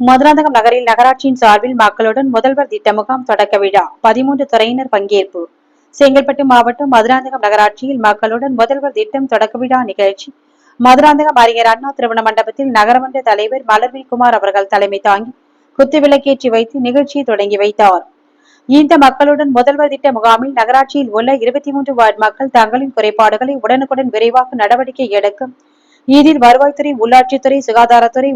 மதுராந்தகம் நகரில் நகராட்சியின் சார்பில் மக்களுடன் முதல்வர் திட்ட முகாம் தொடக்க விழா. பதிமூன்று துறையினர் பங்கேற்பு. செங்கல்பட்டு மாவட்டம் மதுராந்தகம் நகராட்சியில் மக்களுடன் முதல்வர் திட்டம் தொடக்க விழா நிகழ்ச்சி. மதுராந்தகம் அறிஞர் அண்ணா திருமண மண்டபத்தில் நகரமன்ற தலைவர் மலர்வில் குமார் அவர்கள் தலைமை தாங்கி குத்துவிளக்கேற்றி வைத்து நிகழ்ச்சியை தொடங்கி வைத்தார். இந்த மக்களுடன் முதல்வர் திட்ட முகாமில் நகராட்சியில் உள்ள இருபத்தி மூன்று வார்டு மக்கள் தங்களின் குறைபாடுகளை உடனுக்குடன் விரைவாக நடவடிக்கை எடுக்கும் இதில் வருவாய்த்துறை உள்ளாட்சித்துறை சுகாதாரத்துறை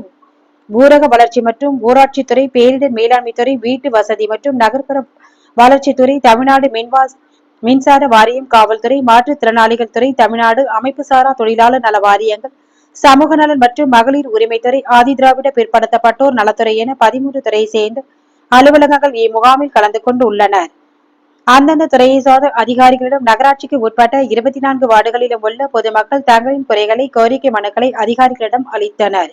ஊரக வளர்ச்சி மற்றும் ஊராட்சித்துறை பேரிடர் மேலாண்மைத்துறை வீட்டு வசதி மற்றும் நகர்ப்புற வளர்ச்சித்துறை தமிழ்நாடு மின்வாஸ் மின்சார வாரியம் காவல்துறை மாற்றுத்திறனாளிகள் துறை தமிழ்நாடு அமைப்புசாரா தொழிலாளர் நல வாரியங்கள் சமூக நலன் மற்றும் மகளிர் உரிமைத்துறை ஆதிதிராவிட பிற்படுத்தப்பட்டோர் நலத்துறை என பதிமூன்று துறையை சேர்ந்து அலுவலகங்கள் இம்முகாமில் கலந்து கொண்டு உள்ளனர். அந்தந்த துறையை சார்ந்த அதிகாரிகளிடம் நகராட்சிக்கு உட்பட்ட இருபத்தி நான்கு வார்டுகளிலும் உள்ள பொதுமக்கள் தங்களின் குறைகளை கோரிக்கை மனுக்களை அதிகாரிகளிடம் அளித்தனர்.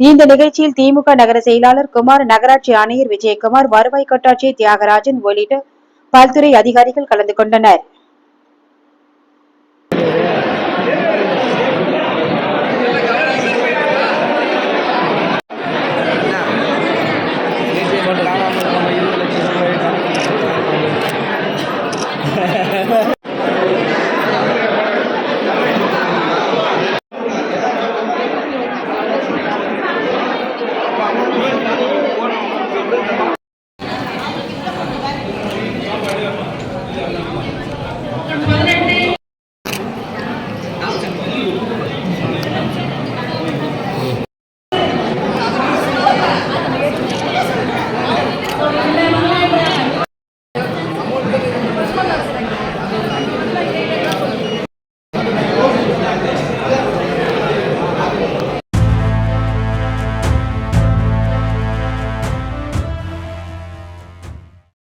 இந்த நிகழ்ச்சியில் திமுக நகர செயலாளர் குமார் நகராட்சி ஆணையர் விஜயகுமார் வருவாய் கோட்டாட்சியர் தியாகராஜன் உள்ளிட்ட பல்துறை அதிகாரிகள் கலந்து கொண்டனர். enfrenta